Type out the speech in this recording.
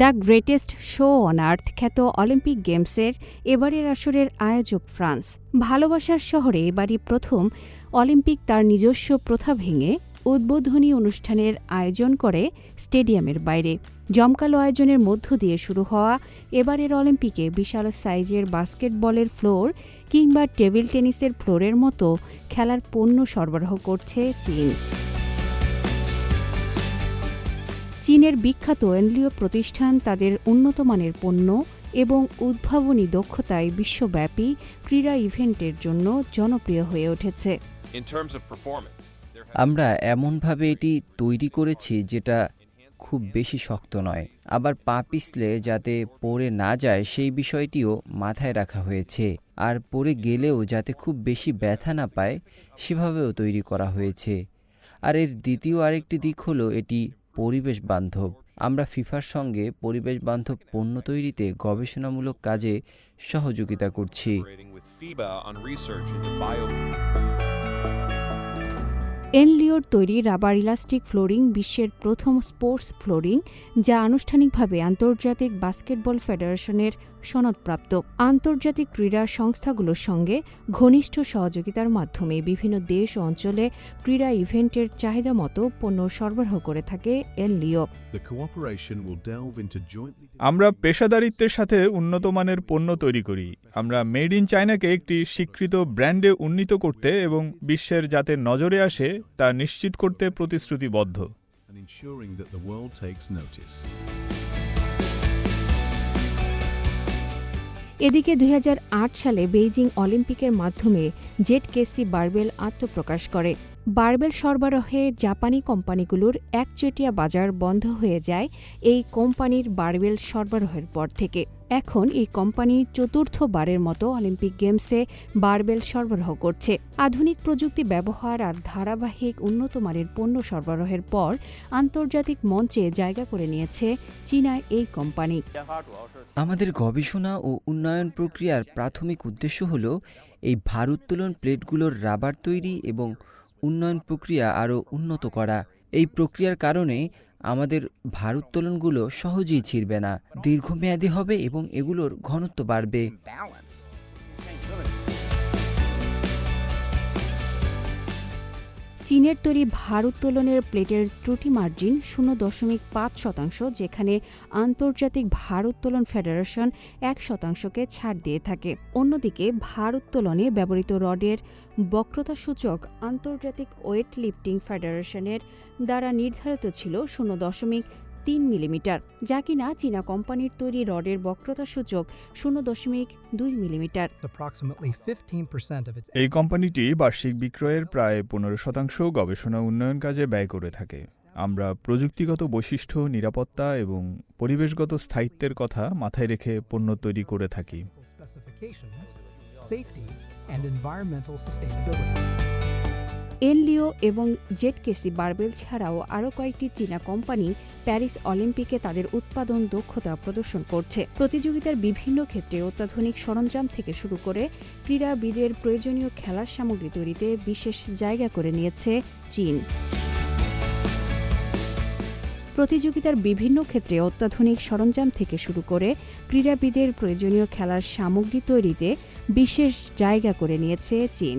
The greatest show on earth খ্যাত Olympic গেমসের এবারের আসরের আয়োজক ফ্রান্স। ভালোবাসার শহরে এবারই প্রথম অলিম্পিক তার নিজস্ব প্রথা ভেঙে উদ্বোধনী অনুষ্ঠানের আয়োজন করে স্টেডিয়ামের বাইরে। জমকালো আয়োজনের মধ্য দিয়ে শুরু হওয়া এবারের অলিম্পিকে বিশাল সাইজের বাস্কেটবলের ফ্লোর কিংবা টেবিল টেনিসের ফ্লোরের মতো খেলার পণ্য সরবরাহ করছে চীন। চীনের বিখ্যাত এনলিও প্রতিষ্ঠান তাদের উন্নতমানের পণ্য এবং উদ্ভাবনী দক্ষতায় বিশ্বব্যাপী ক্রীড়া ইভেন্টের জন্য জনপ্রিয় হয়ে উঠেছে। আমরা এমনভাবে এটি তৈরি করেছি যেটা খুব বেশি শক্ত নয়। আবার পা পিছলে যাতে পড়ে না যায় সেই বিষয়টিও মাথায় রাখা হয়েছে। আর পড়ে গেলেও যাতে খুব বেশি ব্যথা না পায় সেভাবেও তৈরি করা হয়েছে। আর এর দ্বিতীয় আরেকটি দিক হলো এটি পরিবেশ বান্ধব। আমরা ফিফার সঙ্গে পরিবেশ বান্ধব পণ্য তৈরিতে গবেষণামূলক কাজে সহযোগিতা করছি। এনলিওর তৈরি রাবার ইলাস্টিক ফ্লোরিং বিশ্বের প্রথম স্পোর্টস ফ্লোরিং যা আনুষ্ঠানিকভাবে আন্তর্জাতিক বাস্কেটবল ফেডারেশনের সনদপ্রাপ্ত। আন্তর্জাতিক ক্রীড়া সংস্থাগুলোর সঙ্গে ঘনিষ্ঠ সহযোগিতার মাধ্যমে বিভিন্ন দেশ ও অঞ্চলে ক্রীড়া ইভেন্টের চাহিদা মতো পণ্য সরবরাহ করে থাকে এনলিও। আমরা পেশাদারিত্বের সাথে উন্নত মানের পণ্য তৈরি করি। আমরা মেড ইন চায়নাকে একটি স্বীকৃত ব্র্যান্ডে উন্নীত করতে এবং বিশ্বের যাতে নজরে আসে তা নিশ্চিত করতে প্রতিশ্রুতিবদ্ধ. এদিকে দুই হাজার আট সালে বেইজিং অলিম্পিকের মাধ্যমে জেট কেসি বারবেল আত্মপ্রকাশ করে বারবেল সরবরাহে জাপানি কোম্পানিগুলোর একচেটিয়া বাজার বন্ধ হয়ে যায় এই কোম্পানির বারবেল সরবরাহের পর থেকে। এখন এই কোম্পানি চতুর্থবারের মতো অলিম্পিক গেমসে বারবেল সরবরাহ করছে। আধুনিক প্রযুক্তি ব্যবহার আর ধারাবাহিক উন্নতমানের পণ্য সরবরাহের পর আন্তর্জাতিক মঞ্চে জায়গা করে নিয়েছে চীনায় এই কোম্পানি। আমাদের গবেষণা ও উন্নয়ন প্রক্রিয়ার প্রাথমিক উদ্দেশ্য হল এই ভারোত্তোলন প্লেটগুলোর রাবার তৈরি এবং উন্নয়ন প্রক্রিয়া আরও উন্নত করা। এই প্রক্রিয়ার কারণে আমাদের ভারোত্তোলনগুলো সহজেই ছিঁড়বে না। দীর্ঘমেয়াদী হবে এবং এগুলোর ঘনত্ব বাড়বে। চীনের তৈরি ভারোত্তোলনের প্লেটের ত্রুটি মার্জিন শূন্য দশমিক পাঁচ শতাংশ, যেখানে আন্তর্জাতিক ভারোত্তোলন ফেডারেশন এক শতাংশকে ছাড় দিয়ে থাকে। অন্যদিকে ভারোত্তোলনে ব্যবহৃত রডের বক্রতা সূচক আন্তর্জাতিক ওয়েট লিফটিং ফেডারেশনের দ্বারা নির্ধারিত ছিল শূন্য দশমিক তিন মিলিমিটার যা কিনা চীনা কোম্পানির তৈরি রডের বক্রতা সূচক শূন্য দশমিক দুই মিলিমিটার। Approximately 15% of its এই কোম্পানিটি বার্ষিক বিক্রয়ের প্রায় পনেরো শতাংশ গবেষণা উন্নয়ন কাজে ব্যয় করে থাকে। আমরা প্রযুক্তিগত বৈশিষ্ট্য নিরাপত্তা এবং পরিবেশগত স্থায়িত্বের কথা মাথায় রেখে পণ্য তৈরি করে থাকি। এনলিও এবং জেট কেসি বারবেল ছাড়াও আরও কয়েকটি চীনা কোম্পানি প্যারিস অলিম্পিকে তাদের উৎপাদন, দক্ষতা প্রদর্শন করছে। প্রতিযোগিতার বিভিন্ন ক্ষেত্রে অত্যাধুনিক সরঞ্জাম থেকে শুরু করে ক্রীড়াবিদের প্রয়োজনীয় খেলার সামগ্রী তৈরিতে বিশেষ জায়গা করে নিয়েছে চীন। প্রতিযোগিতার বিভিন্ন ক্ষেত্রে অত্যাধুনিক সরঞ্জাম থেকে শুরু করে ক্রীড়াবিদের প্রয়োজনীয় খেলার সামগ্রী তৈরিতে বিশেষ জায়গা করে নিয়েছে চীন।